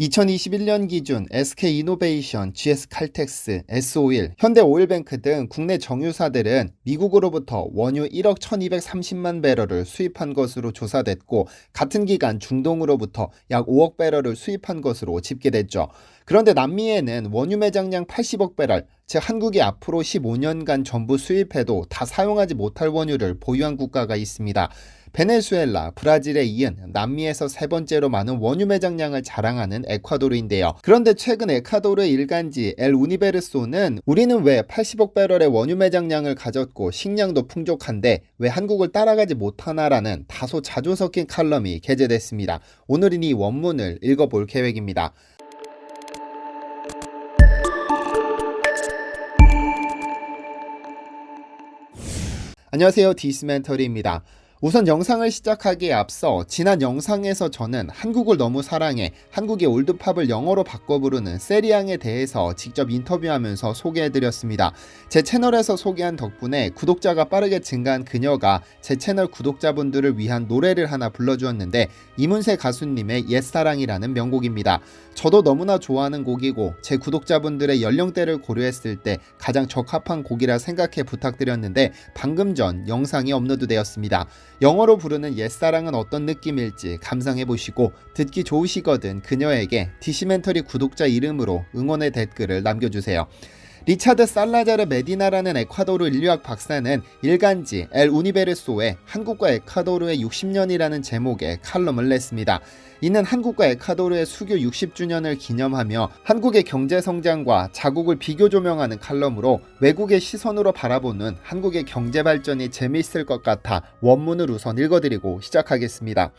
2021년 기준 SK 이노베이션, GS 칼텍스, S5일, 현대 오일뱅크 등 국내 정유사들은 미국으로부터 원유 1억 1230만 배럴을 수입한 것으로 조사됐고 같은 기간 중동으로부터 약 5억 배럴을 수입한 것으로 집계됐죠. 그런데 남미에는 원유 매장량 80억 배럴, 즉 한국이 앞으로 15년간 전부 수입해도 다 사용하지 못할 원유를 보유한 국가가 있습니다. 베네수엘라, 브라질에 이은 남미에서 세 번째로 많은 원유 매장량을 자랑하는 에콰도르인데요. 그런데 최근 에콰도르의 일간지 엘 우니베르소는 우리는 왜 80억 배럴의 원유 매장량을 가졌고 식량도 풍족한데 왜 한국을 따라가지 못하나라는 다소 자주 섞인 칼럼이 게재됐습니다. 오늘은 이 원문을 읽어볼 계획입니다. 안녕하세요. 디스멘터리입니다. 우선 영상을 시작하기에 앞서 지난 영상에서 저는 한국을 너무 사랑해 한국의 올드팝을 영어로 바꿔 부르는 세리앙에 대해서 직접 인터뷰하면서 소개해드렸습니다. 제 채널에서 소개한 덕분에 구독자가 빠르게 증가한 그녀가 제 채널 구독자분들을 위한 노래를 하나 불러주었는데 이문세 가수님의 옛사랑이라는 명곡입니다. 저도 너무나 좋아하는 곡이고 제 구독자분들의 연령대를 고려했을 때 가장 적합한 곡이라 생각해 부탁드렸는데 방금 전 영상이 업로드되었습니다. 영어로 부르는 옛사랑은 어떤 느낌일지 감상해 보시고 듣기 좋으시거든 그녀에게 디시멘터리 구독자 이름으로 응원의 댓글을 남겨주세요. 리차드 살라자르 메디나라는 에콰도르 인류학 박사는 일간지 엘 우니베르소에 한국과 에콰도르의 60년이라는 제목의 칼럼을 냈습니다. 이는 한국과 에콰도르의 수교 60주년을 기념하며 한국의 경제 성장과 자국을 비교 조명하는 칼럼으로 외국의 시선으로 바라보는 한국의 경제 발전이 재미있을 것 같아 원문을 우선 읽어드리고 시작하겠습니다.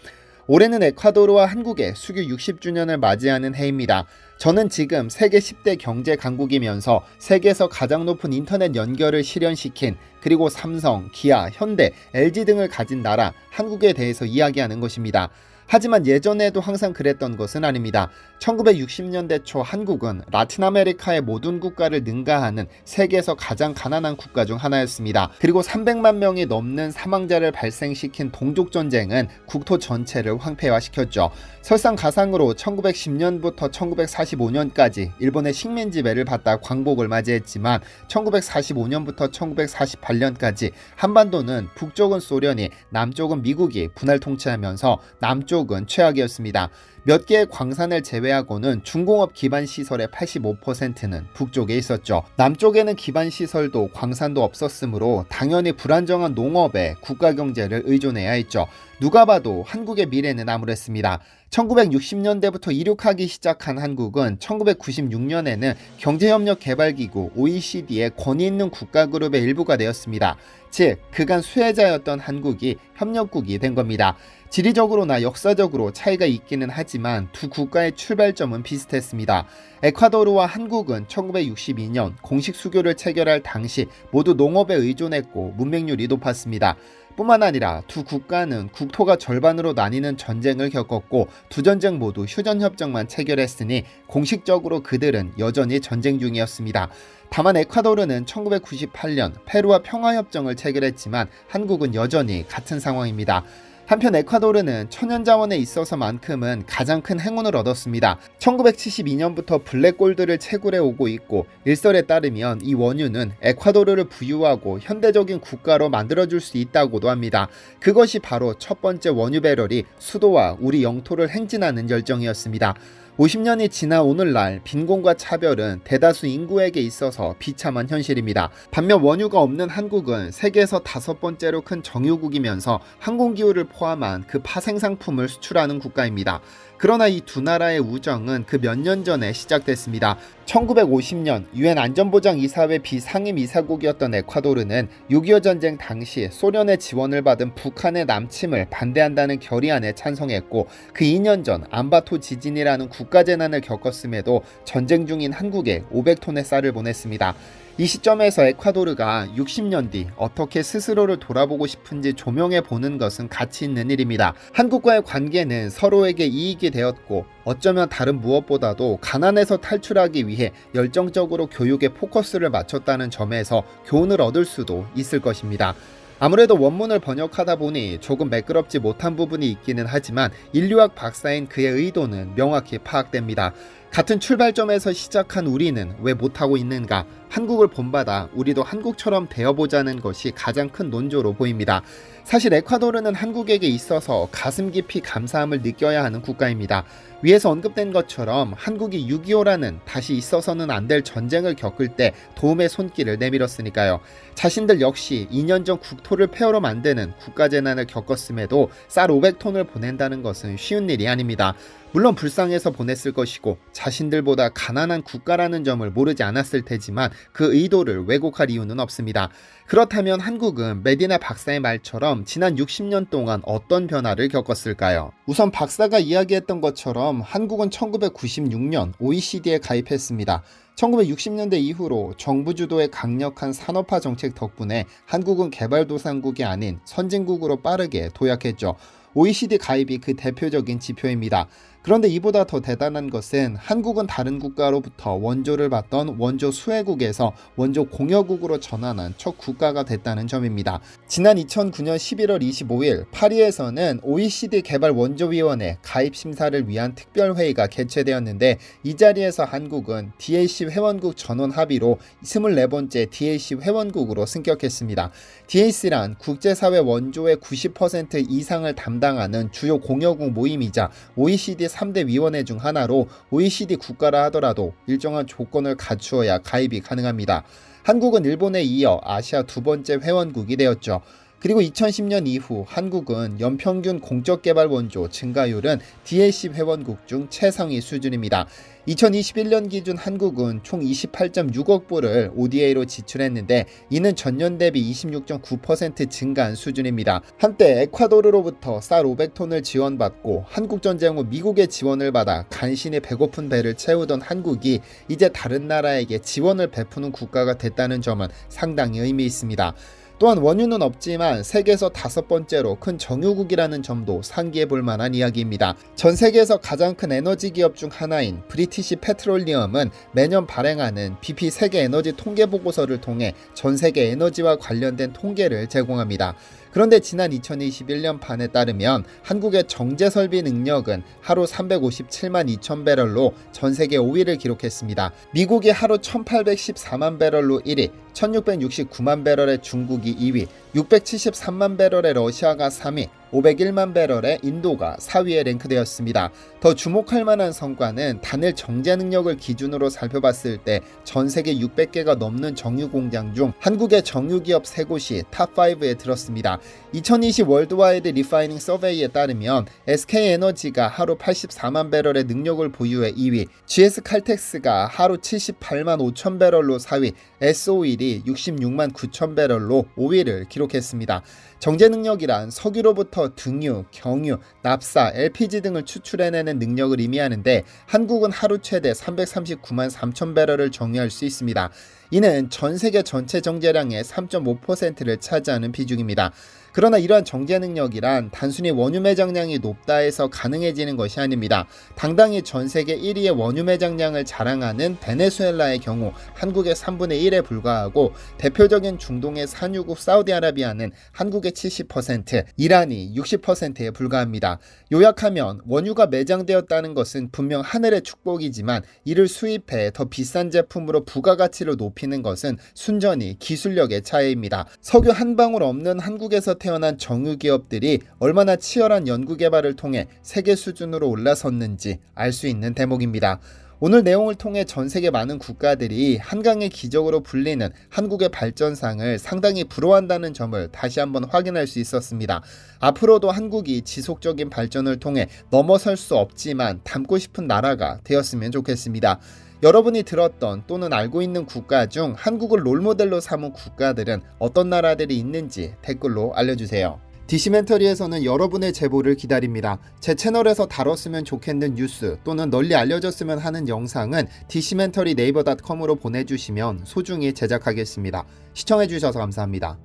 올해는 에콰도르와 한국의 수교 60주년을 맞이하는 해입니다. 저는 지금 세계 10대 경제 강국이면서 세계에서 가장 높은 인터넷 연결을 실현시킨 그리고 삼성, 기아, 현대, LG 등을 가진 나라 한국에 대해서 이야기하는 것입니다. 하지만 예전에도 항상 그랬던 것은 아닙니다. 1960년대 초 한국은 라틴 아메리카의 모든 국가를 능가하는 세계에서 가장 가난한 국가 중 하나였습니다. 그리고 300만 명이 넘는 사망자를 발생시킨 동족 전쟁은 국토 전체를 황폐화시켰죠. 설상가상으로 1910년부터 1945년까지 일본의 식민 지배를 받다 광복을 맞이했지만 1945년부터 1948년까지 한반도는 북쪽은 소련이 남쪽은 미국이 분할 통치하면서 남 쪽은 최악이었습니다. 몇 개의 광산을 제외하고는 중공업 기반 시설의 85%는 북쪽에 있었죠. 남쪽에는 기반 시설도 광산도 없었으므로 당연히 불안정한 농업에 국가 경제를 의존해야 했죠. 누가 봐도 한국의 미래는 암울했습니다. 1960년대부터 이륙하기 시작한 한국은 1996년에는 경제협력개발기구 OECD의 권위 있는 국가 그룹의 일부가 되었습니다. 즉, 그간 수혜자였던 한국이 협력국이 된 겁니다. 지리적으로나 역사적으로 차이가 있기는 하지만 두 국가의 출발점은 비슷했습니다. 에콰도르와 한국은 1962년 공식 수교를 체결할 당시 모두 농업에 의존했고 문맹률이 높았습니다. 뿐만 아니라 두 국가는 국토가 절반으로 나뉘는 전쟁을 겪었고 두 전쟁 모두 휴전협정만 체결했으니 공식적으로 그들은 여전히 전쟁 중이었습니다. 다만 에콰도르는 1998년 페루와 평화협정을 체결했지만 한국은 여전히 같은 상황입니다. 한편 에콰도르는 천연자원에 있어서만큼은 가장 큰 행운을 얻었습니다. 1972년부터 블랙골드를 채굴해 오고 있고 일설에 따르면 이 원유는 에콰도르를 부유하고 현대적인 국가로 만들어줄 수 있다고도 합니다. 그것이 바로 첫 번째 원유 배럴이 수도와 우리 영토를 행진하는 열정이었습니다. 50년이 지나 오늘날 빈곤과 차별은 대다수 인구에게 있어서 비참한 현실입니다. 반면 원유가 없는 한국은 세계에서 다섯 번째로 큰 정유국이면서 항공기후를 포함한 그 파생 상품을 수출하는 국가입니다. 그러나 이 두 나라의 우정은 그 몇 년 전에 시작됐습니다. 1950년 유엔 안전보장 이사회 비상임 이사국이었던 에콰도르는 6.25 전쟁 당시 소련의 지원을 받은 북한의 남침을 반대한다는 결의안에 찬성했고 그 2년 전 안바토 지진이라는 국가 재난을 겪었음에도 전쟁 중인 한국에 500톤의 쌀을 보냈습니다. 이 시점에서 에콰도르가 60년 뒤 어떻게 스스로를 돌아보고 싶은지 조명해 보는 것은 가치 있는 일입니다. 한국과의 관계는 서로에게 이익이 되었고 어쩌면 다른 무엇보다도 가난에서 탈출하기 위해 열정적으로 교육에 포커스를 맞췄다는 점에서 교훈을 얻을 수도 있을 것입니다. 아무래도 원문을 번역하다 보니 조금 매끄럽지 못한 부분이 있기는 하지만 인류학 박사인 그의 의도는 명확히 파악됩니다. 같은 출발점에서 시작한 우리는 왜 못하고 있는가? 한국을 본받아 우리도 한국처럼 되어보자는 것이 가장 큰 논조로 보입니다. 사실 에콰도르는 한국에게 있어서 가슴 깊이 감사함을 느껴야 하는 국가입니다. 위에서 언급된 것처럼 한국이 6.25라는 다시 있어서는 안 될 전쟁을 겪을 때 도움의 손길을 내밀었으니까요. 자신들 역시 2년 전 국토를 폐허로 만드는 국가재난을 겪었음에도 쌀 500톤을 보낸다는 것은 쉬운 일이 아닙니다. 물론 불쌍해서 보냈을 것이고 자신들보다 가난한 국가라는 점을 모르지 않았을 테지만 그 의도를 왜곡할 이유는 없습니다. 그렇다면 한국은 메디나 박사의 말처럼 지난 60년 동안 어떤 변화를 겪었을까요? 우선 박사가 이야기했던 것처럼 한국은 1996년 OECD에 가입했습니다. 1960년대 이후로 정부 주도의 강력한 산업화 정책 덕분에 한국은 개발도상국이 아닌 선진국으로 빠르게 도약했죠. OECD 가입이 그 대표적인 지표입니다. 그런데 이보다 더 대단한 것은 한국은 다른 국가로부터 원조를 받던 원조 수혜국에서 원조 공여국으로 전환한 첫 국가가 됐다는 점입니다. 지난 2009년 11월 25일 파리에서는 OECD 개발 원조위원회 가입 심사를 위한 특별회의가 개최되었는데 이 자리에서 한국은 DAC 회원국 전원 합의로 24번째 DAC 회원국으로 승격했습니다. DAC란 국제사회 원조의 90% 이상을 담당하는 주요 공여국 모임이자 OECD 3대 위원회 중 하나로 OECD 국가라 하더라도 일정한 조건을 갖추어야 가입이 가능합니다. 한국은 일본에 이어 아시아 두 번째 회원국이 되었죠. 그리고 2010년 이후 한국은 연평균 공적 개발 원조 증가율은 DAC 회원국 중 최상위 수준입니다. 2021년 기준 한국은 총 28.6억 불을 ODA로 지출했는데 이는 전년 대비 26.9% 증가한 수준입니다. 한때 에콰도르로부터 쌀 500톤을 지원받고 한국 전쟁 후 미국의 지원을 받아 간신히 배고픈 배를 채우던 한국이 이제 다른 나라에게 지원을 베푸는 국가가 됐다는 점은 상당히 의미 있습니다. 또한 원유는 없지만 세계에서 다섯 번째로 큰 정유국이라는 점도 상기해 볼 만한 이야기입니다. 전 세계에서 가장 큰 에너지 기업 중 하나인 브리티시 페트롤리엄은 매년 발행하는 BP 세계 에너지 통계 보고서를 통해 전 세계 에너지와 관련된 통계를 제공합니다. 그런데 지난 2021년 판에 따르면 한국의 정제 설비 능력은 하루 357만 2천 배럴로 전 세계 5위를 기록했습니다. 미국이 하루 1814만 배럴로 1위, 1669만 배럴의 중국이 2위, 673만 배럴의 러시아가 3위, 501만 배럴의 인도가 4위에 랭크되었습니다. 더 주목할 만한 성과는 단일 정제 능력을 기준으로 살펴봤을 때 전 세계 600개가 넘는 정유 공장 중 한국의 정유 기업 3곳이 탑5에 들었습니다. 2020 월드와이드 리파이닝 서베이에 따르면 SK 에너지가 하루 84만 배럴의 능력을 보유해 2위, GS 칼텍스가 하루 78만 5천 배럴로 4위, S51이 66만 9천 배럴로 5위를 기록했습니다. 정제 능력이란 석유로부터 등유, 경유, 납사, LPG 등을 추출해내는 능력을 의미하는데 한국은 하루 최대 339만 3천 배럴을 정유할 수 있습니다. 이는 전 세계 전체 정제량의 3.5%를 차지하는 비중입니다. 그러나 이러한 정제 능력이란 단순히 원유 매장량이 높다 해서 가능해지는 것이 아닙니다. 당당히 전 세계 1위의 원유 매장량을 자랑하는 베네수엘라의 경우 한국의 3분의 1에 불과하고 대표적인 중동의 산유국 사우디아라비아는 한국의 70%, 이란이 60%에 불과합니다. 요약하면 원유가 매장되었다는 것은 분명 하늘의 축복이지만 이를 수입해 더 비싼 제품으로 부가가치를 높이는 것은 순전히 기술력의 차이입니다. 석유 한 방울 없는 한국에서 태어난 정유 기업들이 얼마나 치열한 연구 개발을 통해 세계 수준으로 올라섰는지 알 수 있는 대목입니다. 오늘 내용을 통해 전 세계 많은 국가들이 한강의 기적으로 불리는 한국의 발전상을 상당히 부러워한다는 점을 다시 한번 확인할 수 있었습니다. 앞으로도 한국이 지속적인 발전을 통해 넘어설 수 없지만 닮고 싶은 나라가 되었으면 좋겠습니다. 여러분이 들었던 또는 알고 있는 국가 중 한국을 롤모델로 삼은 국가들은 어떤 나라들이 있는지 댓글로 알려주세요. 디시멘터리에서는 여러분의 제보를 기다립니다. 제 채널에서 다뤘으면 좋겠는 뉴스 또는 널리 알려졌으면 하는 영상은 디시멘터리 네이버 닷컴으로 보내주시면 소중히 제작하겠습니다. 시청해주셔서 감사합니다.